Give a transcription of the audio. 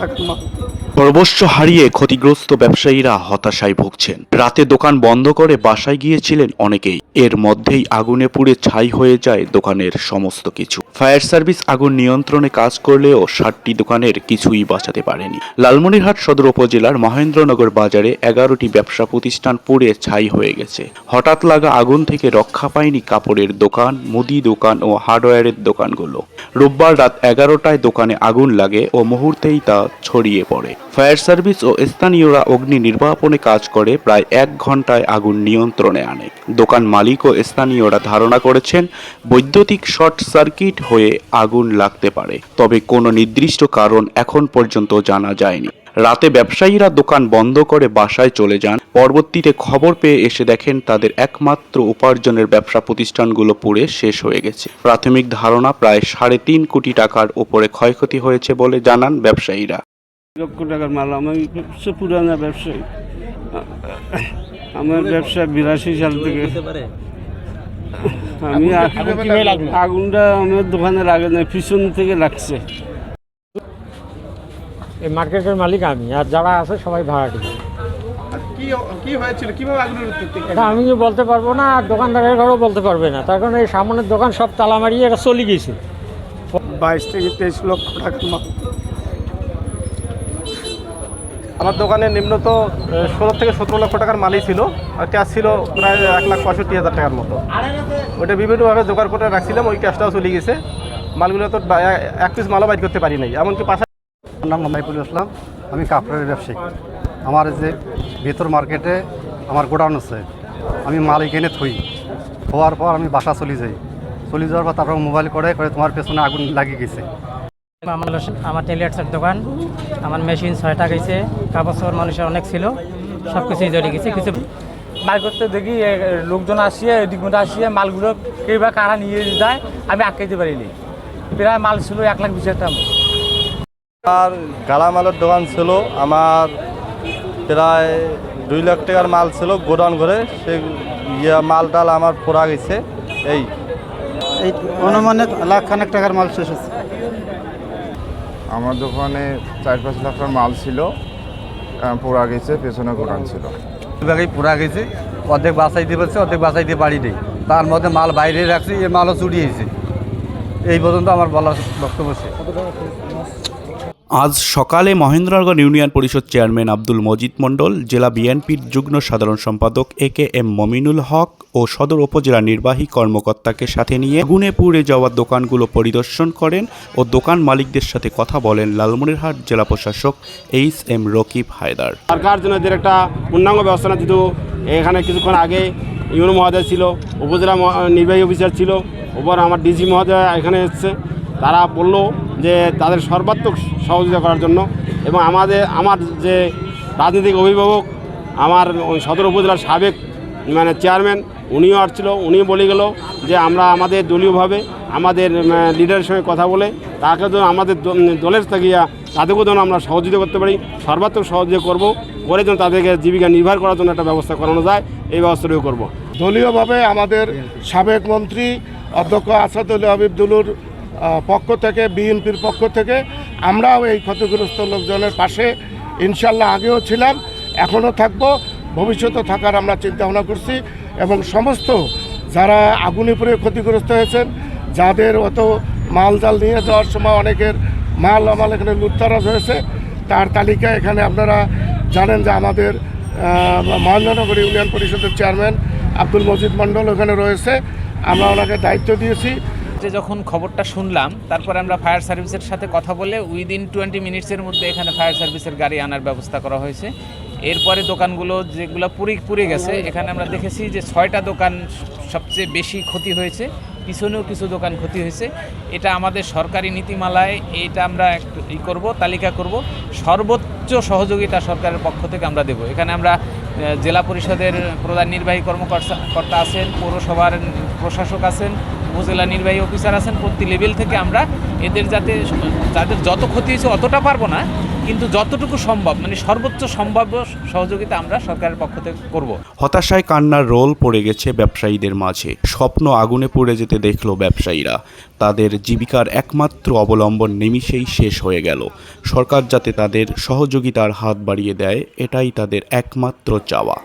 মাল সর্বস্ব হারিয়ে ক্ষতিগ্রস্ত ব্যবসায়ীরা হতাশায় ভুগছেন। রাতে দোকান বন্ধ করে বাসায় গিয়েছিলেন অনেকেই। এর মধ্যেই আগুনে পুড়ে ছাই হয়ে যায় দোকানের সমস্ত কিছু। ফায়ার সার্ভিস আগুন নিয়ন্ত্রণে কাজ করলেও ষাটটি দোকানের কিছুই বাঁচাতে পারেনি। লালমনিরহাট সদর উপজেলার মহেন্দ্রনগর বাজারে এগারোটি ব্যবসা প্রতিষ্ঠান পুড়ে ছাই হয়ে গেছে। হঠাৎ লাগা আগুন থেকে রক্ষা পায়নি কাপড়ের দোকান, মুদি দোকান ও হার্ডওয়্যারের দোকানগুলো। রোববার রাত এগারোটায় দোকানে আগুন লাগে ও মুহূর্তেই তা ছড়িয়ে পড়ে। ফায়ার সার্ভিস ও স্থানীয়রা অগ্নি নির্বাপনে কাজ করে, প্রায় এক ঘন্টায় আগুন নিয়ন্ত্রণে আনে। দোকান মালিক ও স্থানীয়রা ধারণা করেছেন, বৈদ্যুতিক শর্ট সার্কিট হয়ে আগুন লাগতে পারে। তবে কোনো নির্দিষ্ট কারণ এখন পর্যন্ত জানা যায়নি। রাতে ব্যবসায়ীরা দোকান বন্ধ করে বাসায় চলে যান। পরবর্তীতে খবর পেয়ে এসে দেখেন, তাদের একমাত্র উপার্জনের ব্যবসা প্রতিষ্ঠানগুলো পুড়ে শেষ হয়ে গেছে। প্রাথমিক ধারণা, প্রায় সাড়ে তিন কোটি টাকার উপরে ক্ষয়ক্ষতি হয়েছে বলে জানান ব্যবসায়ীরা। লক্ষ টাকার মাল আমি সবচেয়ে পুরানা ব্যবসায়ী। আমার ব্যবসা বিরাশি সাল থেকে আমি আগুনটা আমার দোকানের আগে না পিছন থেকে লাগছে। এই মার্কেটের মালিক আমি আর যারা আছে সবাই ভাড়াটি। আর কি কি হয়েছিল? কীভাবে আগুনের উৎপত্তি এটা আমি বলতে পারব না? আর দোকানদারের ঘরও বলতে পারবে না। তার কারণ এই সামনের দোকান সব তালা মারিয়ে এটা চলে গেছে বাইশ থেকে তেইশ লক্ষ টাকার মাল। আমার দোকানে নিম্নত ষোলো থেকে সতেরো লক্ষ টাকার মালই ছিল। আর ক্যাশ ছিল প্রায় এক লাখ পঁয়ষট্টি হাজার টাকার মতো। ওইটা বিভিন্নভাবে জোগাড় করে রাখছিলাম, ওই ক্যাশটাও চলে গেছে। মালগুলো তো এক পিস মালও বাইর করতে পারি নাই। এমনকি পাশে নাম মাইপুল ইসলাম আমি কাপড়ের ব্যবসায়ী। আমার যে ভেতর মার্কেটে আমার গোডাউন আছে, আমি মাল এখানে থই। হওয়ার পর আমি বাসা চলে যাই। চলে যাওয়ার পর তারপর মোবাইল করে করে তোমার পেছনে আগুন লাগিয়ে গেছে। আমার আমার টেলিয়ার্সের দোকান আমার মেশিন ছয়টা গেছে কাপড় চোপড় মানুষের অনেক ছিল সব কিছুই জড়িয়ে গেছে কিছু মাল করতে দেখি লোকজন আসিয়ে এদিক মধ্যে আসিয়ে মালগুলো কেউ বা কারা নিয়ে যায় আমি আটকাইতে পারিনি। প্রায় মাল ছিল এক লাখ বিশ হাজার। আর গালামালের দোকান ছিল আমার প্রায় দুই লাখ টাকার মাল ছিল গোডাউন ঘরে সে ইয়ে মাল টাল আমার পোড়া গেছে এই। এই অনুমানিক লাখ খানেক টাকার মাল শেষ হচ্ছে আমার দোকানে চার পাঁচ লাখ টাকার মাল ছিল পোড়া গেছে, পেছনে গোডাউন ছিল। পোড়া গেছে, অর্ধেক বাঁচাইতে পারছে অর্ধেক বাঁচাইতে বাড়ি নেই। তার মধ্যে মাল বাইরে রাখছি, এই মালও চুরি হয়েছে। এই পর্যন্ত আমার বলার বক্তব্য আজ সকালে মহেন্দ্রনগর ইউনিয়ন পরিষদ চেয়ারম্যান আব্দুল মজিদ মণ্ডল, জেলা বিএনপির যুগ্ম সাধারণ সম্পাদক এ কে এম মমিনুল হক ও সদর উপজেলা নির্বাহী কর্মকর্তাকে সাথে নিয়ে আগুনে পুড়ে যাওয়া দোকানগুলো পরিদর্শন করেন ও দোকান মালিকদের সাথে কথা বলেন লালমনিরহাট জেলা প্রশাসক এইচ এম রকিব হায়দার। সরকার জন্য এদের একটা পূর্ণাঙ্গ ব্যবস্থা যেহেতু এখানে কিছুক্ষণ আগে ইউনো মহোদয় ছিল, উপজেলা নির্বাহী অফিসার ছিল, ওপর আমার ডিসি মহোদয় এখানে এসছে। তারা বলল যে তাদের সর্বাত্মক সহযোগিতা করার জন্য এবং আমাদের, আমার যে রাজনৈতিক অভিভাবক, আমার সদর উপজেলার সাবেক মানে চেয়ারম্যান, উনিও আসছিল উনি বলে গেল যে আমরা আমাদের দলীয়ভাবে, আমাদের লিডারের সঙ্গে কথা বলে তাকে যেন আমাদের দলের থাকিয়া তাদেরকেও যেন আমরা সহযোগিতা করতে পারি, সর্বাত্মক সহযোগিতা করব, করে যেন তাদেরকে জীবিকা নির্ভর করার জন্য একটা ব্যবস্থা করানো যায়, এই ব্যবস্থাটিও করব। দলীয়ভাবে আমাদের সাবেক মন্ত্রী, অধ্যক্ষ আসাদুল হাবিবদুলুর পক্ষ থেকে, বিএনপির পক্ষ থেকে, আমরাও এই ক্ষতিগ্রস্ত লোকজনের পাশে ইনশাল্লাহ আগেও ছিলাম, এখনও থাকব, ভবিষ্যতে থাকার আমরা চিন্তা ভাবনা করছি এবং সমস্ত যারা আগুনে পুড়ে ক্ষতিগ্রস্ত হয়েছেন, যাদের অত মাল জাল নিয়ে যাওয়ার সময় অনেকের মাল আমাল এখানে লুটতারাজ হয়েছে, তার তালিকা এখানে আপনারা জানেন যে আমাদের মহেন্দ্রনগর ইউনিয়ন পরিষদের চেয়ারম্যান আব্দুল মজিদ মণ্ডল ওখানে রয়েছে, আমরা ওনাকে দায়িত্ব দিয়েছি। যে যখন খবরটা শুনলাম, তারপরে আমরা ফায়ার সার্ভিসের সাথে কথা বলে উইদিন টোয়েন্টি মিনিটসের মধ্যে এখানে ফায়ার সার্ভিসের গাড়ি আনার ব্যবস্থা করা হয়েছে। এরপরে দোকানগুলো যেগুলো পুরি পুড়ে গেছে, এখানে আমরা দেখেছি যে ছয়টা দোকান সবচেয়ে বেশি ক্ষতি হয়েছে, পিছনেও কিছু দোকান ক্ষতি হয়েছে। এটা আমাদের সরকারি নীতিমালায় এটা আমরা একটু ই করব, তালিকা করব। সর্বোচ্চ সহযোগিতা সরকারের পক্ষ থেকে আমরা দেব। এখানে আমরা জেলা পরিষদের প্রধান নির্বাহী কর্মকর্তা, কর্তা আছেন, পৌরসভার প্রশাসক আছেন উপজেলা নির্বাহী অফিসার আছেন, প্রতি লেভেল থেকে আমরা এদের যাতে, যাদের যত ক্ষতি হয়েছে অতটা পারব না, কিন্তু যতটুকু সম্ভব মানে সর্বোচ্চ সম্ভাব্য সহযোগিতা আমরা সরকারের পক্ষ থেকে করব। হতাশায় কান্নার রোল পড়ে গেছে ব্যবসায়ীদের মাঝে। স্বপ্ন আগুনে পুড়ে যেতে দেখল ব্যবসায়ীরা। তাদের জীবিকার একমাত্র অবলম্বন নিমিষেই শেষ হয়ে গেল। সরকার যাতে তাদের সহযোগিতার হাত বাড়িয়ে দেয়, এটাই তাদের একমাত্র চাওয়া।